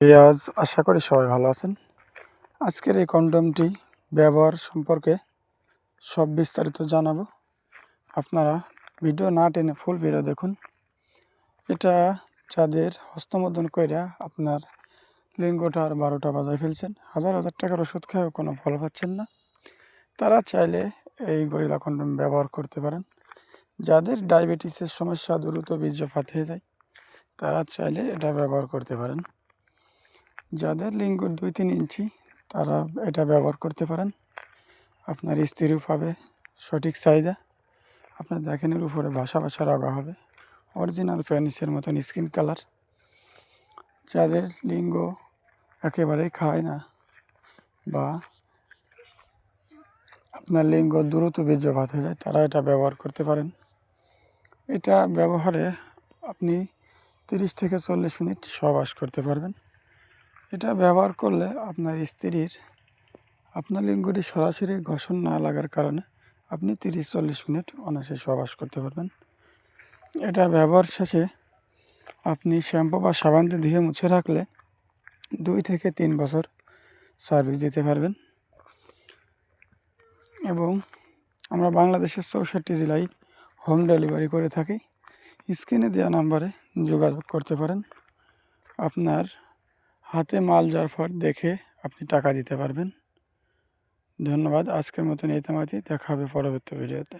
রিয়াজ আশা করি সবাই ভালো আছেন। আজকের এই কন্ডমটি ব্যবহার সম্পর্কে সব বিস্তারিত জানাব। আপনারা ভিডিও না টেনে ফুল ভিডিও দেখুন। এটা যাদের হস্তমোদন কইরা আপনার লিঙ্গটা আর বারোটা বাজায় ফেলছেন। হাজার হাজার টাকার ওষুধ খেয়েও কোনো ফল পাচ্ছেন না। তারা চাইলে এই গরিলা কন্ডম ব্যবহার করতে পারেন। যাদের ডায়াবেটিসের সমস্যা দ্রুত বীর্যপাত হয়ে যায়, তারা চাইলে এটা ব্যবহার করতে পারেন। যাদের লিঙ্গ দুই তিন ইঞ্চি, তারা এটা ব্যবহার করতে পারেন। আপনার স্ত্রীও পাবে সঠিক চাহিদা, আপনার দেখেন এর উপরে ভাষা ভাষা রগা হবে অরিজিনাল প্যানিসের মতন স্কিন কালার যাদের লিঙ্গ একেবারেই খায় না বা আপনার লিঙ্গ দ্রুত বীর্যপাত হয়ে যায়, তারা এটা ব্যবহার করতে পারেন। এটা ব্যবহারে আপনি তিরিশ থেকে চল্লিশ মিনিট সহবাস করতে পারবেন। এটা ব্যবহার করলে আপনার স্ত্রীর, আপনার লিঙ্গটি সরাসরি ঘষণ না লাগার কারণে আপনি তিরিশ চল্লিশ মিনিট অনায়াসে সহবাস করতে পারবেন। এটা ব্যবহার শেষে আপনি শ্যাম্পু বা সাবান দিয়ে ধুয়ে মুছে রাখলে দুই থেকে তিন বছর সার্ভিস দিতে পারবেন। এবং আমরা বাংলাদেশের চৌষট্টি জেলায় হোম ডেলিভারি করে থাকি। স্ক্রিনে দেওয়া নাম্বারে যোগাযোগ করতে পারেন। আপনার হাতে মাল পর দেখে আপনি টাকা দিতে পারবেন। ধন্যবাদ। আজকের মতন এই তামাতি। দেখা হবে পরবর্তী ভিডিওতে।